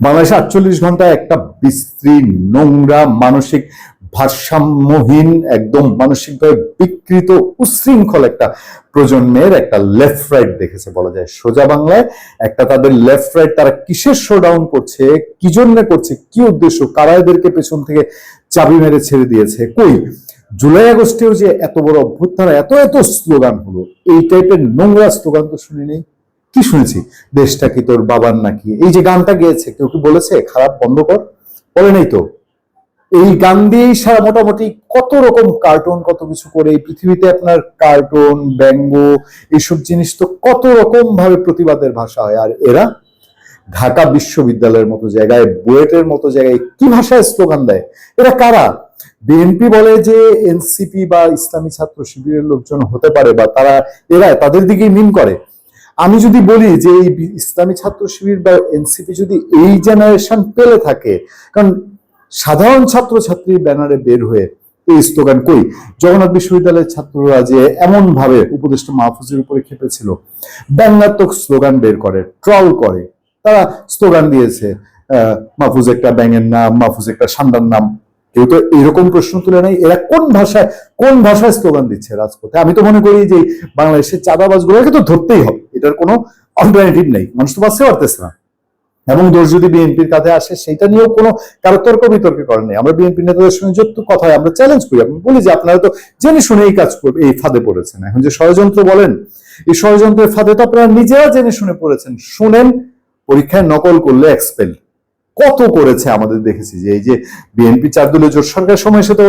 বাংলাদেশে আটচল্লিশ ঘন্টায় একটা বিশ্রী নোংরা, মানসিক ভারসাম্যহীন, একদম মানসিকভাবে বিকৃত, উশৃঙ্খল একটা প্রজন্মের একটা লেফট রাইট দেখেছে বলা যায়। সোজা বাংলায় একটা তাদের লেফট রাইট তারা কিসের শোডাউন করছে, কি জন্য করছে, কি উদ্দেশ্য, কারা এদেরকে পেছন থেকে চাবি মেরে ছেড়ে দিয়েছে, কই? জুলাই আগস্টেও যে এত বড় অভ্যুত্থান, এত এত স্লোগান হলো, এই টাইপের নোংরা স্লোগান তো শুনি নেই কি শুনেছি, দেশটা কি তোর বাবার নাকি? এই যে গানটা গেয়েছে, কেউ কি বলেছে? খারাপ, বন্ধ কর। বলে নেই তো? এই গান দিয়েই সারা মোটামুটি কত রকম কার্টুন কত কিছু করে, এই পৃথিবীতে আপনার কার্টুন ব্যঙ্গ এইসব জিনিস তো কত রকম ভাবে প্রতিবাদের ভাষা হয়। আর এরা ঢাকা বিশ্ববিদ্যালয়ের মতো জায়গায়, বুয়েটের মতো জায়গায় কি ভাষায় স্লোগান দেয়? এরা কারা? বিএনপি বলে যে এনসিপি বা ইসলামী ছাত্র শিবিরের লোকজন হতে পারে বা তারা, এরা তাদের দিকেই মিন করে। আমি যদি বলি যে এই ইসলামী ছাত্র শিবির বা এনসিপি যদি এই জেনারেশন পেলে থাকে, কারণ সাধারণ ছাত্রছাত্রীর ব্যানারে বের হয়ে এই স্লোগান কই? জগন্নাথ বিশ্ববিদ্যালয়ের ছাত্ররা যে এমন ভাবে উপদেষ্টা মাহফুজের উপরে খেপেছিল, ব্যঙ্গাত্মক স্লোগান বের করে ট্রল করে। তারা স্লোগান দিয়েছে মাহফুজ একটা ব্যাঙের নাম, মাহফুজ একটা সান্ডার নাম। কেউ তো এরকম প্রশ্ন তুলে নেই, এরা কোন ভাষায় কোন ভাষায় স্লোগান দিচ্ছে রাজপথে? আমি তো মনে করি যে বাংলাদেশের চাঁদাবাজ গুলোকে তো ধরতেই হবে। এটার কোনো অল্টারনেটিভ নেই। মানুষ তো বাঁচতে পারতেছে না। এবং দোষ যদি বিএনপির কাছে আসে, সেটা নিয়েও কোনো কারও তর্ক বিতর্কে করেন নেই। আমরা বিএনপি নেতাদের সঙ্গে যত কথা আমরা চ্যালেঞ্জ করি আমি বলি যে আপনারা তো জেনে শুনে এই কাজ করবে এই ফাঁদে পড়েছেন। এখন যে ষড়যন্ত্র বলেন, এই ষড়যন্ত্রের ফাঁদে তো আপনারা নিজেরা জেনে শুনে পড়েছেন। শুনেন, পরীক্ষায় নকল করলে এক্সপেল কত করেছে আমাদের দেখেছি যে এই যে বিএনপি চার দলীয় জোট সরকারের সময় এসে তো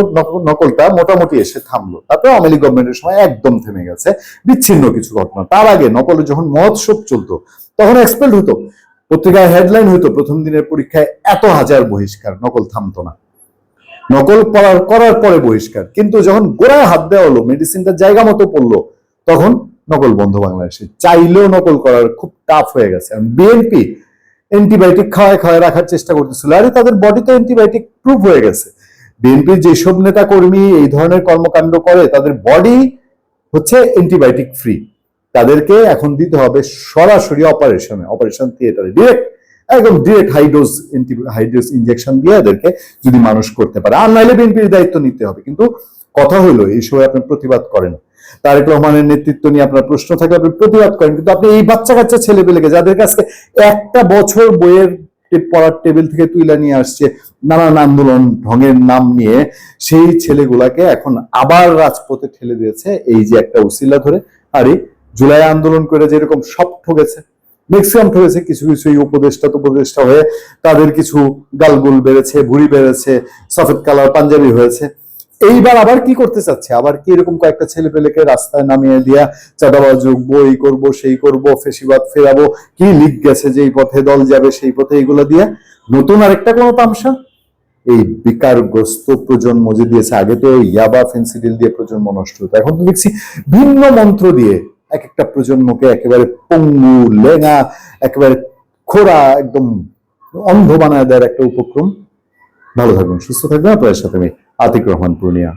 নকলটা মোটামুটি এসে থামলো। তারপরে আওয়ামী লীগ গভর্নমেন্টের সময় একদম থেমে গেছে। বিচ্ছিন্ন কিছু ঘটনা। তার আগে নকলে যখন মহোৎসব চলতো, তখন এক্সপেল হতো। পত্রিকায় হেডলাইন হতো প্রথম দিনের পরীক্ষায় এত হাজার বহিষ্কার, নকল থামতো না। নকল করার করার পরে বহিষ্কার। কিন্তু যখন গোড়ায় হাত দেওয়া হলো মেডিসিনটা জায়গা মতো পড়ল, তখন নকল বন্ধ বাংলাদেশে চাইলেও নকল করার খুব টাফ হয়ে গেছে। বিএনপি অ্যান্টিবায়োটিক খাওয়ায় খাওয়ায় রাখার চেষ্টা করতেছিল। আরে তাদের বডিতে অ্যান্টিবায়োটিক প্রুফ হয়ে গেছে। বিএনপির যেসব নেতা কর্মী এই ধরনের কর্মকাণ্ড করে, তাদের বডি হচ্ছে অ্যান্টিবায়োটিক ফ্রি তাদেরকে এখন দিতে হবে সরাসরি অপারেশনে অপারেশন থিয়েটারে ডিরেক্ট একদম ডিরেক্ট হাইডোজ হাইডোজ ইনজেকশন দিয়ে এদেরকে যদি মানুষ করতে পারে। আর নাইলে বিএনপির দায়িত্ব নিতে হবে। কিন্তু কথা হলো এই সময় আপনি প্রতিবাদ করেন। তারেক রহমানের নেতৃত্ব নিয়ে আপনার প্রশ্ন থাকলে আপনি প্রতিবাদ করেন, কিন্তু আপনি এই বাচ্চা কাচ্চা ছেলে পেলেকে যাদের কাছে একটা বছর বইয়ের পড়ার টেবিল থেকে তুইলা নিয়ে আসছে, নানান আন্দোলন ঢঙের নাম নিয়ে, সেই ছেলেগুলাকে এখন আবার রাজপথে ঠেলে দিয়েছে, এই যে একটা উসিলা ধরে। আরে, জুলাই আন্দোলন করে যেরকম সব ঠকেছে ম্যাক্সিমাম ঠকেছে কিছু কিছু উপদেষ্টা উপদেষ্টা হয়ে তাদের কিছু গালগুল বেড়েছে, ভুড়ি বেড়েছে, সফেদ কালার পাঞ্জাবি হয়েছে। এইবার আবার কি করতে চাচ্ছে? আবার কি এরকম কয়েকটা ছেলে পেলেকে রাস্তায় নামিয়ে দিয়া চাঁদাবাজ যুগবো এই করব, সেই করব, ফেসিবাদ ফেরাবো, কি লিক গেছে যে এই পথে দল যাবে সেই পথে এগুলো দিয়ে? নতুন আরেকটা কোনো তামসা? এই বিকারগ্রস্ত প্রজন্ম যে দিয়েছে, আগে তো ইয়াবা ফেন্সিডিল দিয়ে প্রজন্ম নষ্ট হতো, এখন তো দেখছি ভিন্ন মন্ত্র দিয়ে এক একটা প্রজন্মকে একেবারে পঙ্গু, লেঙা, একেবারে খোড়া, একদম অন্ধ বানায় দেওয়ার একটা উপক্রম। ভালো থাকবেন সুস্থ থাকবেন, আপনাদের সাথে আমি আতিক রহমান পূর্ণিয়া।